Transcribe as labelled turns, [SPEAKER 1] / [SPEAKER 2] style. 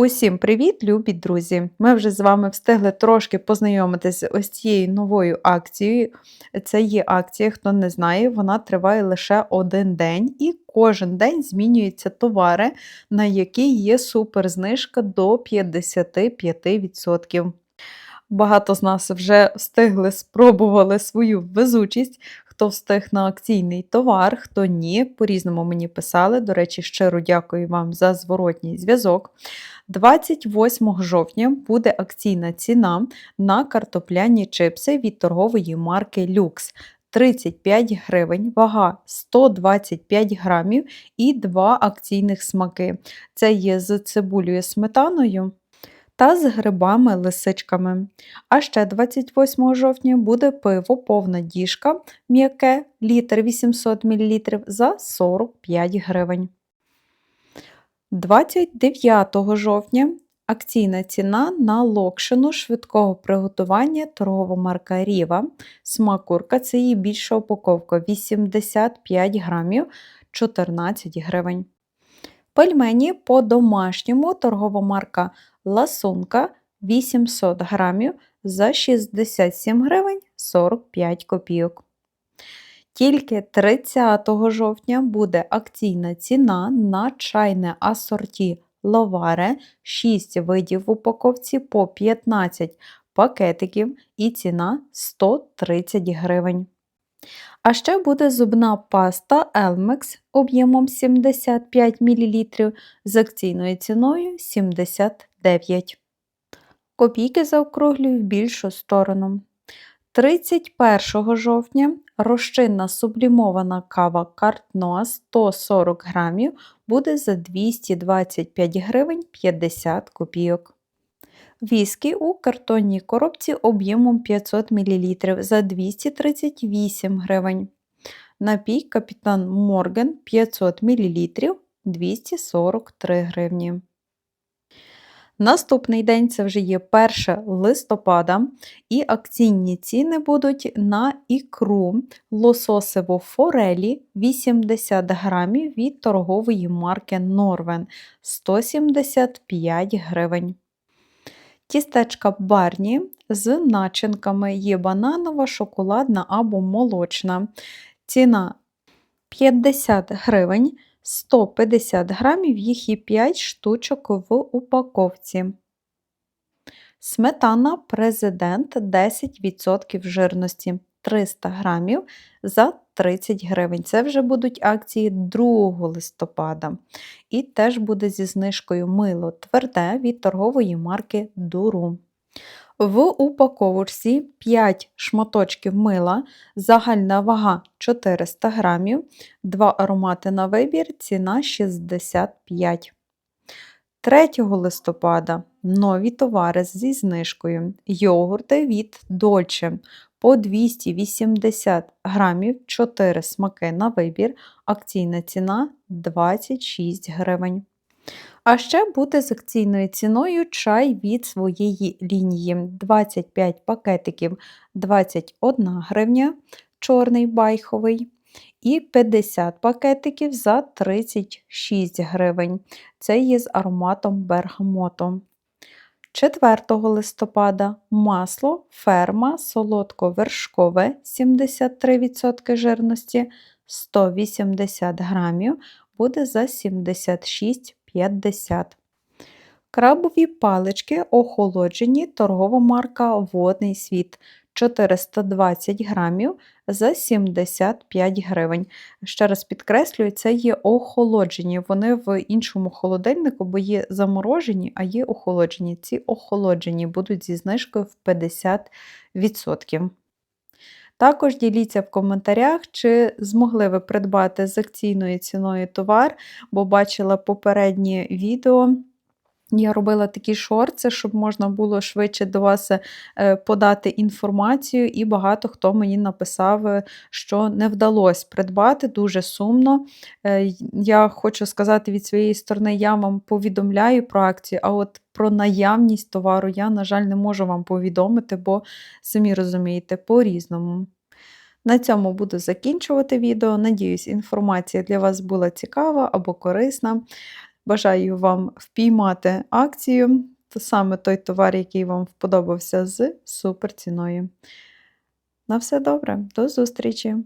[SPEAKER 1] Усім привіт, любі друзі! Ми вже з вами встигли трошки познайомитися ось цією новою акцією. Це є акція, хто не знає, вона триває лише один день, і кожен день змінюються товари, на які є суперзнижка до 55%. Багато з нас вже встигли спробували свою везучість. Хто встиг на акційний товар, хто ні, по-різному мені писали. До речі, щиро дякую вам за зворотній зв'язок. 28 жовтня буде акційна ціна на картопляні чипси від торгової марки Lux. 35 гривень, вага 125 грамів і два акційних смаки. Це є з цибулею сметаною та з грибами-лисичками. А ще 28 жовтня буде пиво повна діжка м'яке літр 800 мл за 45 гривень. 29 жовтня акційна ціна на локшину швидкого приготування торгова марка Ріва. Смакурка це її більша упаковка 85 грамів 14 гривень. Пельмені по-домашньому торгова марка Ласунка 800 грамів за 67 гривень 45 копійок. Тільки 30 жовтня буде акційна ціна на чайне асорті ловаре 6 видів в упаковці по 15 пакетиків і ціна 130 гривень. А ще буде зубна паста Elmex об'ємом 75 мл з акційною ціною 79. Копійки заокруглюю в більшу сторону. 31 жовтня розчинна сублімована кава Картноа 140 грамів буде за 225 гривень 50 копійок. Віскі у картонній коробці об'ємом 500 мл за 238 гривень. Напій Капітан Морген 500 мл 243 гривні. Наступний день це вже є 1 листопада, і акційні ціни будуть на ікру лососево форелі 80 грамів від торгової марки Норвен 175 гривень. Тістечка барні з начинками є бананова, шоколадна або молочна. Ціна 50 гривень. 150 грамів, їх і 5 штучок в упаковці. Сметана Президент 10% жирності 300 грамів за 30 гривень. Це вже будуть акції 2 листопада. І теж буде зі знижкою мило тверде від торгової марки Дуру. В упаковочці 5 шматочків мила, загальна вага 400 грамів, 2 аромати на вибір, ціна 65. 3 листопада нові товари зі знижкою. Йогурти від Dolce по 280 грамів 4 смаки на вибір. Акційна ціна 26 гривень. А ще буде з акційною ціною чай від своєї лінії. 25 пакетиків 21 гривня, чорний байховий. І 50 пакетиків за 36 гривень. Це є з ароматом бергамото. 4 листопада. Масло ферма солодко-вершкове 73% жирності 180 грамів буде за 76,50 Крабові палички охолоджені торгова марка Водний світ 420 грамів за 75 гривень. Ще раз підкреслюю, це є охолоджені. Вони в іншому холодильнику, бо є заморожені, а є охолоджені. Ці охолоджені будуть зі знижкою в 50%. Також діліться в коментарях, чи змогли ви придбати з акційною ціною товар, бо бачила попереднє відео. Я робила такі шорти, щоб можна було швидше до вас е, подати інформацію, і багато хто мені написав, е, що не вдалося придбати, дуже сумно. Е, я хочу сказати від своєї сторони, я вам повідомляю про акцію, а от про наявність товару я, на жаль, не можу вам повідомити, бо, самі розумієте, по-різному. На цьому буду закінчувати відео. Надіюсь, інформація для вас була цікава або корисна. Бажаю вам впіймати акцію, то саме той товар, який вам вподобався з суперціною. На все добре, до зустрічі!